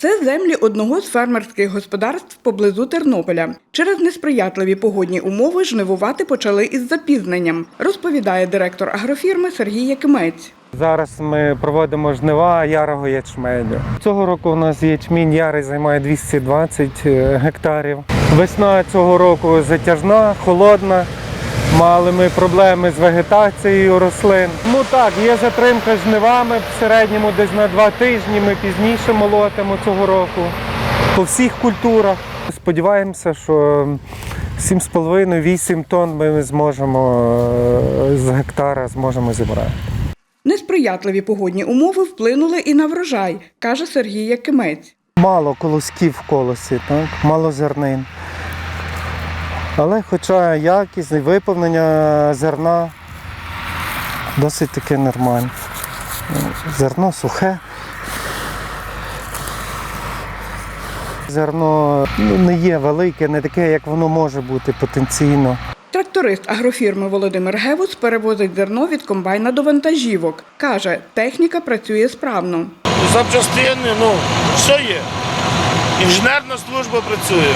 Це землі одного з фермерських господарств поблизу Тернополя. Через несприятливі погодні умови жнивувати почали із запізненням, розповідає директор агрофірми Сергій Якимець. Зараз ми проводимо жнива ярого ячменю. Цього року у нас ячмінь ярий займає 220 гектарів. Весна цього року затяжна, холодна. Мали ми проблеми з вегетацією рослин. Ну так, є затримка з жнивами в середньому десь на два тижні. Ми пізніше молотимо цього року по всіх культурах. Сподіваємося, що 7,5-8 тонн ми зможемо е, з гектара зможемо зібрати. Несприятливі погодні умови вплинули і на врожай, каже Сергій Якимець. Мало колосків в колосі, так? мало зернин. Але хоча якість і виповнення зерна досить таки нормальне. Зерно сухе. Зерно ну, не є велике, не таке, як воно може бути потенційно. Тракторист агрофірми Володимир Гевус перевозить зерно від комбайна до вантажівок. Каже, техніка працює справно. запчастини, ну, все є. Інженерна служба працює.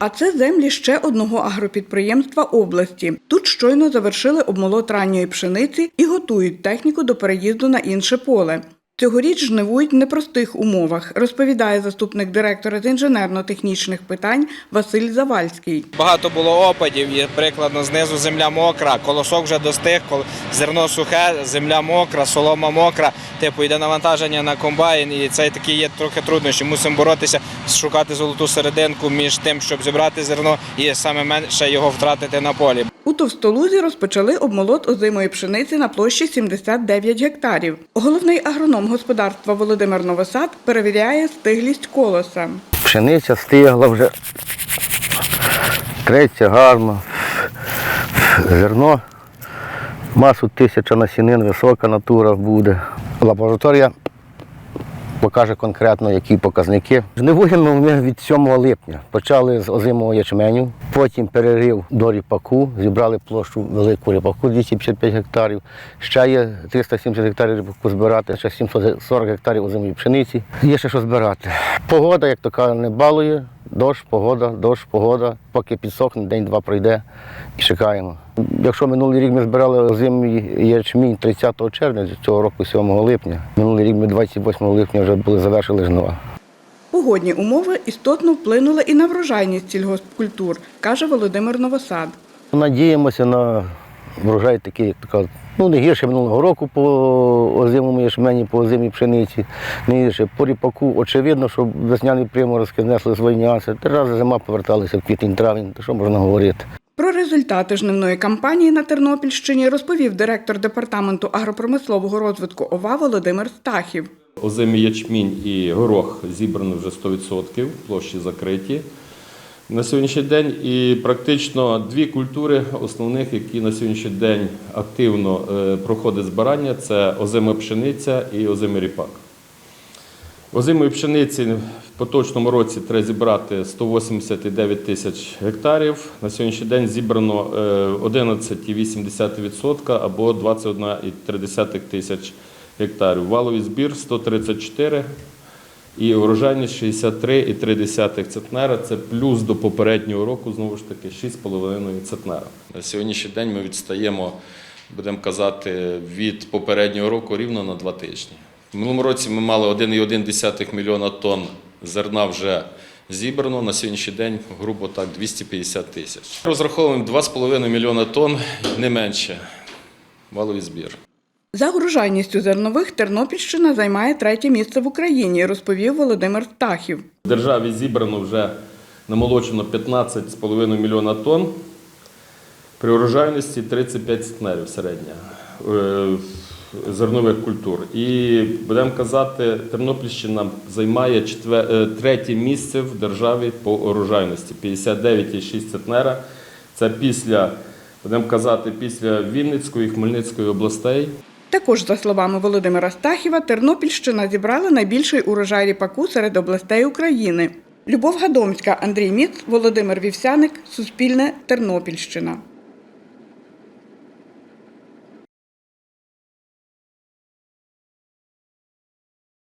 А це землі ще одного агропідприємства області. Тут щойно завершили обмолот ранньої пшениці і готують техніку до переїзду на інше поле. Цьогоріч жнивують в непростих умовах, розповідає заступник директора з інженерно-технічних питань Василь Завальський. Багато було опадів, і прикладно знизу земля мокра, колосок вже достиг, зерно сухе, земля мокра, солома мокра. Типу йде навантаження на комбайн, і це такі є трохи труднощі. Мусимо боротися, шукати золоту серединку між тим, щоб зібрати зерно, і саме менше його втратити на полі. У Товстолузі розпочали обмолот озимої пшениці на площі 79 гектарів. Головний агроном господарства Володимир Новосад перевіряє стиглість колоса. Пшениця стигла вже, треться гарно, зерно, масу тисяча насінин, висока натура буде. Лабораторія покаже конкретно, які показники. Жнивуємо ми від 7 липня. Почали з озимого ячменю, потім перерив до ріпаку, зібрали площу велику ріпаку 255 гектарів. Ще є 370 гектарів ріпаку збирати, ще 740 гектарів озимої пшениці. Є ще що збирати. Погода, як то кажуть, не балує. Дощ, погода, дощ, погода. Поки підсохне, день-два пройде і чекаємо. Якщо минулий рік ми збирали озимий ячмінь 30 червня цього року, 7 липня. Минулий рік ми 28 липня вже були завершили жнива. Погодні умови істотно вплинули і на врожайність сільгоспкультур, каже Володимир Новосад. Надіємося на врожай такий, як ну не гірше минулого року по озимому ячмені, по озимій пшениці, не гірше. По ріпаку, очевидно, що весняні приморозки внесли свої нюанси. Три рази зима поверталася в квітень-травень, то що можна говорити. Про результати жнивної кампанії на Тернопільщині розповів директор департаменту агропромислового розвитку ОВА Володимир Стахів. Озимий ячмінь і горох зібрано вже 100%, площі закриті на сьогоднішній день. І практично дві культури основних, які на сьогоднішній день активно е, проходить збирання, це озима пшениця і озимий ріпак. Озимої пшениці в поточному році треба зібрати 189 тисяч гектарів. На сьогоднішній день зібрано е, 11,8% або 21,3 тисяч гектарів. Валовий збір 134 і урожайність 63,3 центнера. Це плюс до попереднього року, знову ж таки, 6,5 центнера. На сьогоднішній день ми відстаємо, будемо казати, від попереднього року рівно на два тижні. В минулому році ми мали 1,1 мільйона тонн зерна вже зібрано. На сьогоднішній день, грубо так, 250 тисяч. Розраховуємо 2,5 мільйона тонн, не менше. Валовий збір. За урожайністю зернових Тернопільщина займає третє місце в Україні, розповів Володимир Стахів. В державі зібрано вже намолочено 15,5 мільйона тонн. При урожайності 35 центнерів середня е, зернових культур. І будемо казати, Тернопільщина займає е, третє місце в державі по урожайності 59,6 центнера. Це після, будемо казати, після Вінницької і Хмельницької областей. Також, за словами Володимира Стахіва, Тернопільщина зібрала найбільший урожай ріпаку серед областей України. Любов Гадомська, Андрій Міц, Володимир Вівсяник, Суспільне, Тернопільщина.